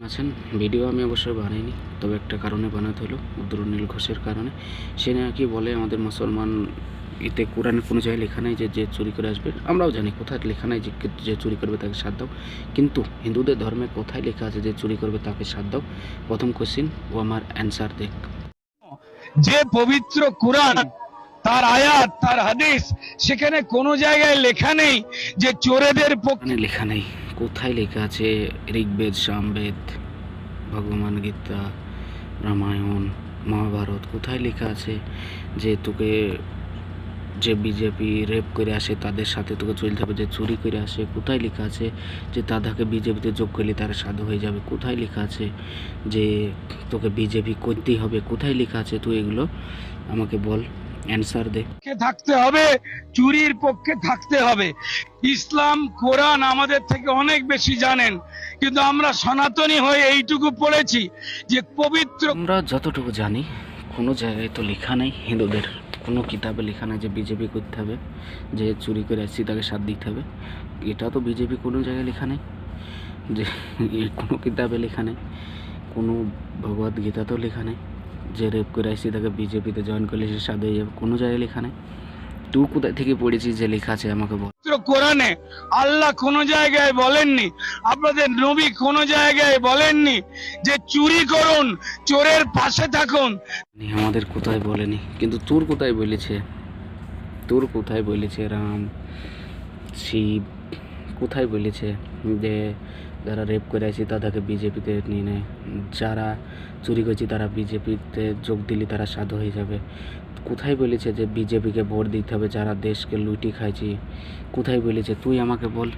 আছেন। ভিডিও আমি অবশ্যই বানাইনি তবে একটা কারণে বানাতে হলো উদ্রনীল ঘোষের কারণে। সে নাকি বলে আমাদের মুসলমান এতে কোরআনে কোনো জায়গায় লেখা নেই যে যে চুরি করে আসবে। আমরাও জানি কোথায় লেখা নেই যে যে চুরি করবে তাকে সাথ দাও। কিন্তু হিন্দুদের ধর্মে কোথায় লেখা আছে যে চুরি করবে তাকে সাথ দাও? প্রথম কোশ্চিন ও আমার অ্যান্সার দেখ। যে পবিত্র কোরআন তার আয়াত তার হাদিস সেখানে কোনো জায়গায় লেখা নেই যে চোরেদের পক্ষে লেখা নেই। কোথায় লেখা আছে? ঋগ্বেদ, সামবেদ, ভগবান গীতা, রামায়ণ, মহাভারত, কোথায় লেখা আছে? যে তোকে, যে বিজেপি রেপ করে আসে, তাদের সাথে তোকে চলতে হবে, যে চুরি করে আসে, কোথায় লেখা আছে? যে দাদাকে বিজেপিতে যোগ করলে তারা সাধু হয়ে যাবে, কোথায় লেখা আছে? যে তোকে বিজেপি করতেই হবে, কোথায় লেখা আছে? তুই এগুলো আমাকে বল। অ্যান্সার দে। থাকতে হবে? চুরির পক্ষে থাকতে হবে। ইসলাম কোরআন আমাদের থেকে অনেক বেশি জানেন। কিন্তু আমরা সনাতনী হয়ে এইটুকু পড়েছি যে পবিত্র আমরা যতটুকু জানি কোনো জায়গায় তো লেখা নেই। হিন্দুদের কোনো কিতাবে লেখা নেই যে বিজেপি করতে হবে যে চুরি করে আসছি তাকে সাথ দিতে হবে। এটা তো বিজেপি কোনো জায়গায় লেখা নেই। যে কোনো কিতাবে লেখা নেই। কোনো ভগবদ গীতাতেও লেখা নেই। যে রেপ করে আসছি তাকে বিজেপিতে জয়েন করলে সে যাবে। কোনো জায়গায় লেখা নেই। তুই কোথায় থেকে পড়েছিস যে লেখা আছে আমাকে বল। কোরআনে আল্লাহ কোনো জায়গায় বলেননি আপনাদের নবী কোনো জায়গায় বলেননি যে চুরি করুন চোরের পাশে থাকুন। আমাদের কোথায় বলেনি? কিন্তু তোর কোথায় বলেছে? তোর কোথায় বলেছে রাম শিব কোথায় বলেছে যে যারা রেপ করে আছে, তাদেরকে বিজেপিতে নিয়ে নেয়। যারা চুরি করেছি, তারা বিজেপিতে যোগ দিলে তারা সাধু হয়ে যাবে। কোথায় বলেছে যে বিজেপিকে ভোট দিতে হবে, যারা দেশকে লুটি খাইছি? কোথায় বলেছে? তুই আমাকে বল।